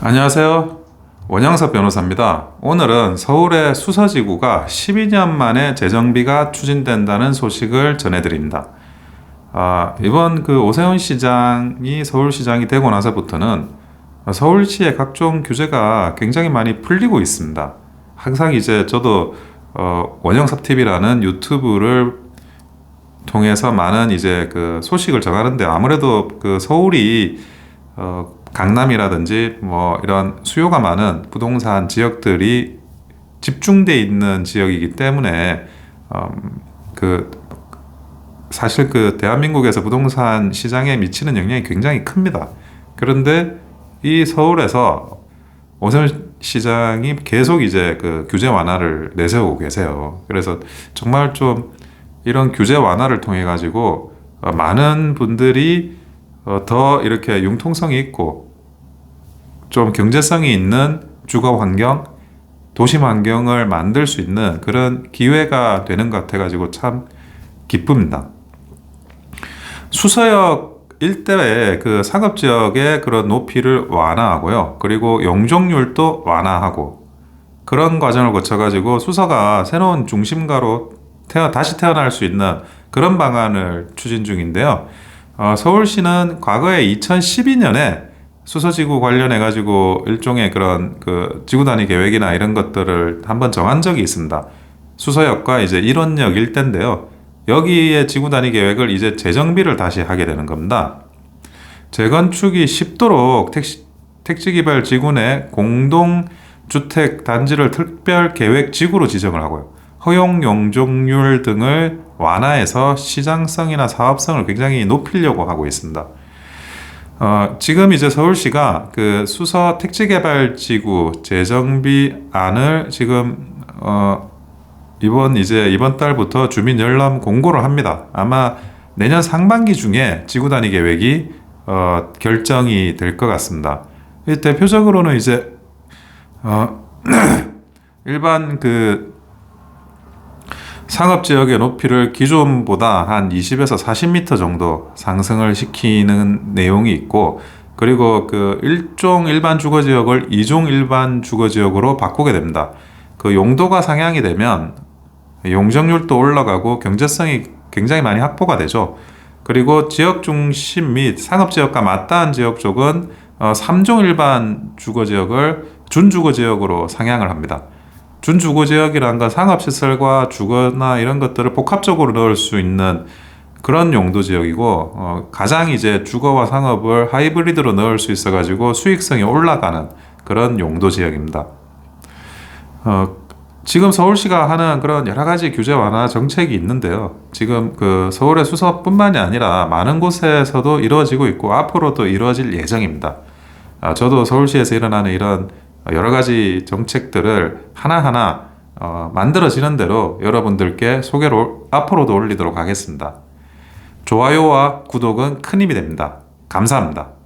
안녕하세요. 원영섭 변호사입니다. 오늘은 서울의 수서지구가 12년 만에 재정비가 추진된다는 소식을 전해드립니다. 아, 이번 그 오세훈 시장이 서울시장이 되고 나서부터는 서울시의 각종 규제가 굉장히 많이 풀리고 있습니다. 항상 이제 저도 어, 원영섭 TV라는 유튜브를 통해서 많은 이제 그 소식을 전하는데 아무래도 그 서울이 어, 강남이라든지 뭐 이런 수요가 많은 부동산 지역들이 집중돼 있는 지역이기 때문에 음, 그 사실 그 대한민국에서 부동산 시장에 미치는 영향이 굉장히 큽니다. 그런데 이 서울에서 오세훈 시장이 계속 이제 그 규제 완화를 내세우고 계세요. 그래서 정말 좀 이런 규제 완화를 통해 가지고 어, 많은 분들이 어, 더 이렇게 융통성이 있고 좀 경제성이 있는 주거 환경, 도심 환경을 만들 수 있는 그런 기회가 되는 것 같아가지고 참 기쁩니다. 수서역 일대의 그 상업 지역의 그런 높이를 완화하고요. 그리고 용적률도 완화하고 그런 과정을 거쳐가지고 수서가 새로운 중심가로 태어 다시 태어날 수 있는 그런 방안을 추진 중인데요. 어, 서울시는 과거에 2012년에 수서지구 관련해 가지고 일종의 그런 그 지구 단위 계획이나 이런 것들을 한번 정한 적이 있습니다. 수서역과 이제 일원역 일대인데요. 여기에 지구 단위 계획을 이제 재정비를 다시 하게 되는 겁니다. 재건축이 쉽도록 택시, 택지개발 지구 내 공동 주택 단지를 특별 계획 지구로 지정을 하고요. 허용 용적률 등을 완화해서 시장성이나 사업성을 굉장히 높이려고 하고 있습니다. 어, 지금 이제 서울시가 그 수서 택지개발지구 재정비안을 지금 어, 이번 이제 이번 달부터 주민 열람 공고를 합니다. 아마 내년 상반기 중에 지구 단위 계획이 어, 결정이 될 것 같습니다. 대표적으로는 이제 어, 일반 그 상업 지역의 높이를 기존보다 한 20에서 40m 정도 상승을 시키는 내용이 있고 그리고 그 일종 일반 주거 지역을 이종 일반 주거 지역으로 바꾸게 됩니다. 그 용도가 상향이 되면 용적률도 올라가고 경제성이 굉장히 많이 확보가 되죠. 그리고 지역 중심 및 상업 지역과 맞닿은 지역 쪽은 어, 3종 일반 주거 지역을 준주거 지역으로 상향을 합니다. 준주거 지역이란 건 상업시설과 주거나 이런 것들을 복합적으로 넣을 수 있는 그런 용도 지역이고 어, 가장 이제 주거와 상업을 하이브리드로 넣을 수 있어가지고 수익성이 올라가는 그런 용도 지역입니다. 어, 지금 서울시가 하는 그런 여러 가지 규제 완화 정책이 있는데요. 지금 그 서울의 수서뿐만이 아니라 많은 곳에서도 이루어지고 있고 앞으로도 이루어질 예정입니다. 아, 저도 서울시에서 일어나는 이런 여러 가지 정책들을 하나하나 어, 만들어지는 대로 여러분들께 소개를 앞으로도 올리도록 하겠습니다. 좋아요와 구독은 큰 힘이 됩니다. 감사합니다.